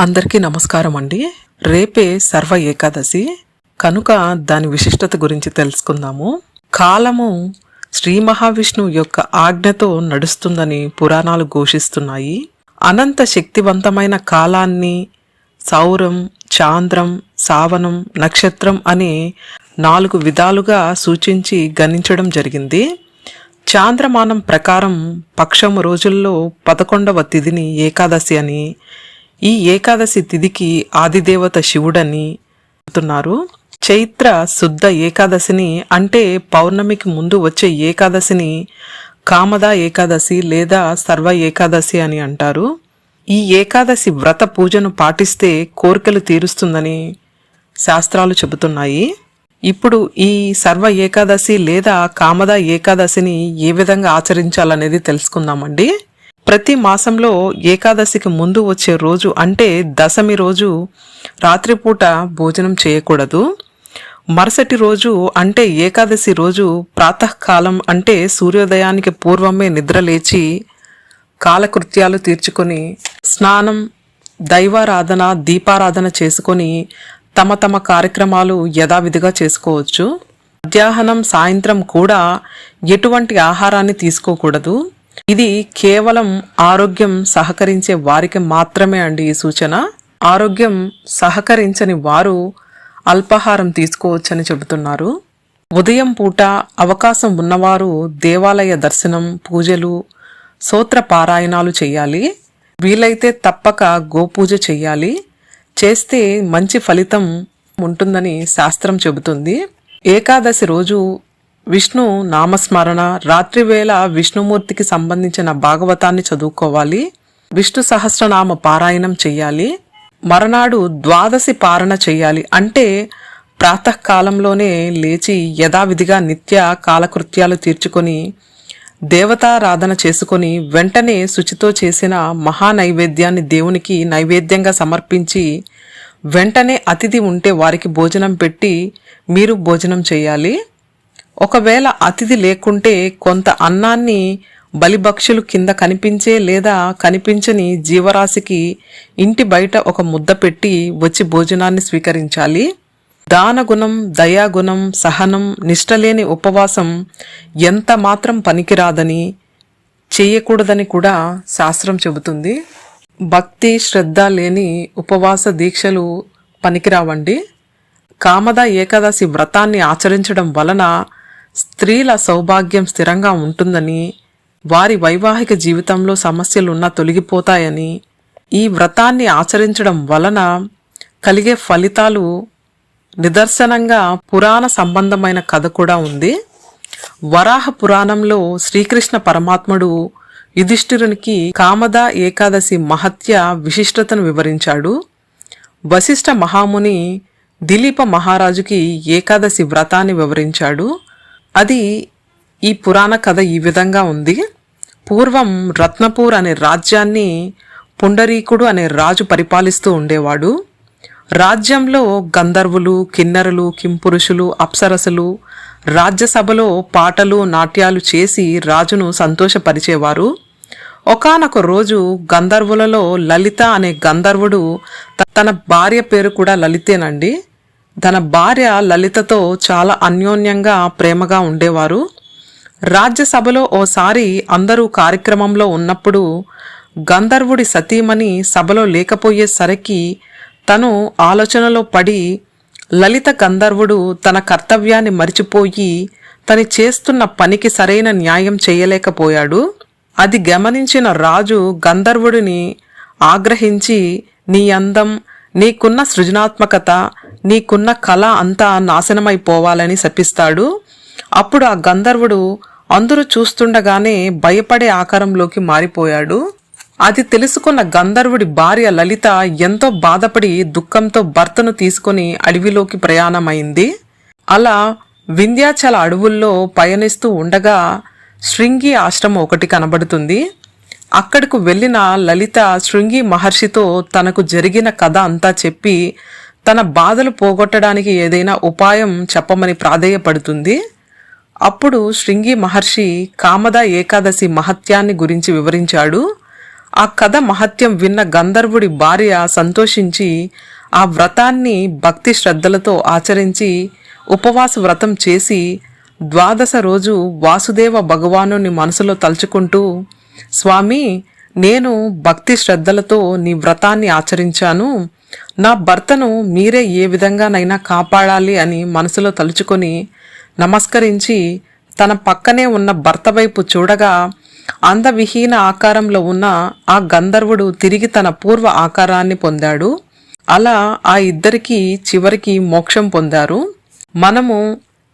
అందరికీ నమస్కారం అండి. రేపే సర్వ ఏకాదశి. కనుక దాని విశిష్టత గురించి తెలుసుకుందాము. కాలము శ్రీ మహావిష్ణువు యొక్క ఆజ్ఞతో నడుస్తుందని పురాణాలు ఘోషిస్తున్నాయి. అనంత శక్తివంతమైన కాలాన్ని సౌరం చాంద్రం సావనం నక్షత్రం అనే నాలుగు విధాలుగా సూచించి గణించడం జరిగింది. చాంద్రమానం ప్రకారం పక్షము రోజుల్లో పదకొండవ తిథిని ఏకాదశి అని ఈ ఏకాదశి తిథికి ఆదిదేవత శివుడని చెబుతున్నారు. చైత్ర శుద్ధ ఏకాదశిని అంటే పౌర్ణమికి ముందు వచ్చే ఏకాదశిని కామద ఏకాదశి లేదా సర్వ ఏకాదశి అని అంటారు. ఈ ఏకాదశి వ్రత పూజను పాటిస్తే కోరికలు తీరుస్తుందని శాస్త్రాలు చెబుతున్నాయి. ఇప్పుడు ఈ సర్వ ఏకాదశి లేదా కామద ఏకాదశిని ఏ విధంగా ఆచరించాలనేది తెలుసుకుందామండి. ప్రతి మాసంలో ఏకాదశికి ముందు వచ్చే రోజు అంటే దశమి రోజు రాత్రిపూట భోజనం చేయకూడదు. మరుసటి రోజు అంటే ఏకాదశి రోజు ప్రాతకాలం అంటే సూర్యోదయానికి పూర్వమే నిద్రలేచి కాలకృత్యాలు తీర్చుకొని స్నానం దైవారాధన దీపారాధన చేసుకొని తమ తమ కార్యక్రమాలు యథావిధిగా చేసుకోవచ్చు. మధ్యాహ్నం సాయంత్రం కూడా ఎటువంటి ఆహారాన్ని తీసుకోకూడదు. ఇది కేవలం ఆరోగ్యం సహకరించే వారికి మాత్రమే అండి ఈ సూచన. ఆరోగ్యం సహకరించని వారు అల్పాహారం తీసుకోవచ్చని చెబుతున్నారు. ఉదయం పూట అవకాశం ఉన్నవారు దేవాలయ దర్శనం పూజలు సూత్ర పారాయణాలు చేయాలి. వీలైతే తప్పక గోపూజ చేయాలి. చేస్తే మంచి ఫలితం ఉంటుందని శాస్త్రం చెబుతుంది. ఏకాదశి రోజు విష్ణు నామస్మరణ రాత్రివేళ విష్ణుమూర్తికి సంబంధించిన భాగవతాన్ని చదువుకోవాలి. విష్ణు సహస్రనామ పారాయణం చెయ్యాలి. మరనాడు ద్వాదశి పారణ చెయ్యాలి. అంటే ప్రాతకాలంలోనే లేచి యథావిధిగా నిత్య కాలకృత్యాలు తీర్చుకొని దేవతారాధన చేసుకొని వెంటనే శుచితో చేసిన మహా నైవేద్యాన్ని దేవునికి నైవేద్యంగా సమర్పించి వెంటనే అతిథి ఉంటే వారికి భోజనం పెట్టి మీరు భోజనం చేయాలి ఒకవేళ అతిథి లేకుంటే కొంత అన్నాన్ని బలిభక్షులు కింద కనిపించే లేదా కనిపించని జీవరాశికి ఇంటి బయట ఒక ముద్ద పెట్టి వచ్చి భోజనాన్ని స్వీకరించాలి. దానగుణం దయాగుణం సహనం నిష్టలేని ఉపవాసం ఎంత మాత్రం పనికిరాదని చేయకూడదని కూడా శాస్త్రం చెబుతుంది. భక్తి శ్రద్ధ లేని ఉపవాస దీక్షలు పనికిరావండి. కామద ఏకాదశి వ్రతాన్ని ఆచరించడం వలన స్త్రీల సౌభాగ్యం స్థిరంగా ఉంటుందని వారి వైవాహిక జీవితంలో సమస్యలున్నా తొలగిపోతాయని ఈ వ్రతాన్ని ఆచరించడం వలన కలిగే ఫలితాలు నిదర్శనంగా పురాణ సంబంధమైన కథ కూడా ఉంది. వరాహ పురాణంలో శ్రీకృష్ణ పరమాత్ముడు యుధిష్ఠిరునికి కామద ఏకాదశి మహత్య విశిష్టతను వివరించాడు. వశిష్ఠ మహాముని దిలీప మహారాజుకి ఏకాదశి వ్రతాన్ని వివరించాడు. అది ఈ పురాణ కథ ఈ విధంగా ఉంది. పూర్వం రత్నపూర్ అనే రాజ్యాన్ని పుండరీకుడు అనే రాజు పరిపాలిస్తూ ఉండేవాడు. రాజ్యంలో గంధర్వులు కిన్నరులు కింపురుషులు అప్సరసులు రాజ్యసభలో పాటలు నాట్యాలు చేసి రాజును సంతోషపరిచేవారు. ఒకానొక రోజు గంధర్వులలో లలిత అనే గంధర్వుడు తన భార్య పేరు కూడా లలితేనండి. తన భార్య లలితతో చాలా అన్యోన్యంగా ప్రేమగా ఉండేవారు. రాజ్యసభలో ఓసారి అందరూ కార్యక్రమంలో ఉన్నప్పుడు గంధర్వుడి సతీమణి సభలో లేకపోయేసరికి తను ఆలోచనలో పడి లలిత గంధర్వుడు తన కర్తవ్యాన్ని మరిచిపోయి తను చేస్తున్న పనికి సరైన న్యాయం చేయలేకపోయాడు. అది గమనించిన రాజు గంధర్వుడిని ఆగ్రహించి నీ అందం నీకున్న సృజనాత్మకత నీకున్న కళ అంతా నాశనమైపోవాలని శపిస్తాడు. అప్పుడు ఆ గంధర్వుడు అందరూ చూస్తుండగానే భయపడే ఆకారంలోకి మారిపోయాడు. అది తెలుసుకున్న గంధర్వుడి భార్య లలిత ఎంతో బాధపడి దుఃఖంతో భర్తను తీసుకుని అడవిలోకి ప్రయాణమైంది. అలా వింధ్యాచల అడవుల్లో పయనిస్తూ ఉండగా శృంగి ఆశ్రమం ఒకటి కనబడుతుంది. అక్కడకు వెళ్ళిన లలిత శృంగి మహర్షితో తనకు జరిగిన కథ అంతా చెప్పి తన బాధలు పోగొట్టడానికి ఏదైనా ఉపాయం చెప్పమని ప్రాధేయపడుతుంది. అప్పుడు శృంగి మహర్షి కామద ఏకాదశి మహత్యాన్ని గురించి వివరించాడు. ఆ కథ మహత్యం విన్న గంధర్వుడి భార్య సంతోషించి ఆ వ్రతాన్ని భక్తి శ్రద్ధలతో ఆచరించి ఉపవాస వ్రతం చేసి ద్వాదశ రోజు వాసుదేవ భగవానుని మనసులో తలుచుకుంటూ స్వామి నేను భక్తి శ్రద్ధలతో నీ వ్రతాన్ని ఆచరించాను. నా భర్తను మీరే ఏ విధంగానైనా కాపాడాలి అని మనసులో తలుచుకొని నమస్కరించి తన పక్కనే ఉన్న భర్త వైపు చూడగా అందవిహీన ఆకారంలో ఉన్న ఆ గంధర్వుడు తిరిగి తన పూర్వ ఆకారాన్ని పొందాడు. అలా ఆ ఇద్దరికి చివరికి మోక్షం పొందారు. మనము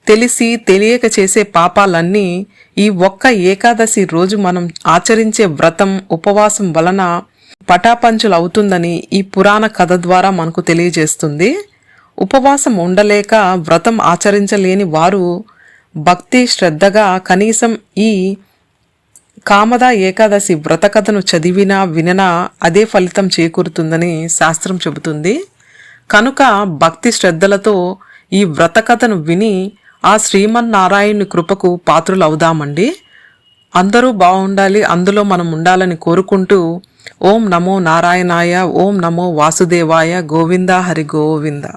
తెలిసి తెలియక చేసే పాపాలన్నీ ఈ ఒక్క ఏకాదశి రోజు మనం ఆచరించే వ్రతం ఉపవాసం వలన పటాపంచులు అవుతుందని ఈ పురాణ కథ ద్వారా మనకు తెలియజేస్తుంది. ఉపవాసం ఉండలేక వ్రతం ఆచరించలేని వారు భక్తి శ్రద్ధగా కనీసం ఈ కామద ఏకాదశి వ్రత కథను చదివినా విననా అదే ఫలితం చేకూరుతుందని శాస్త్రం చెబుతుంది. కనుక భక్తి శ్రద్ధలతో ఈ వ్రత కథను విని ఆ శ్రీమన్నారాయణుని కృపకు పాత్రులవుదామండి. అందరూ బాగుండాలి అందులో మనం ఉండాలని కోరుకుంటూ ఓం నమో నారాయణాయ ఓం నమో వాసుదేవాయ గోవింద హరి గోవింద.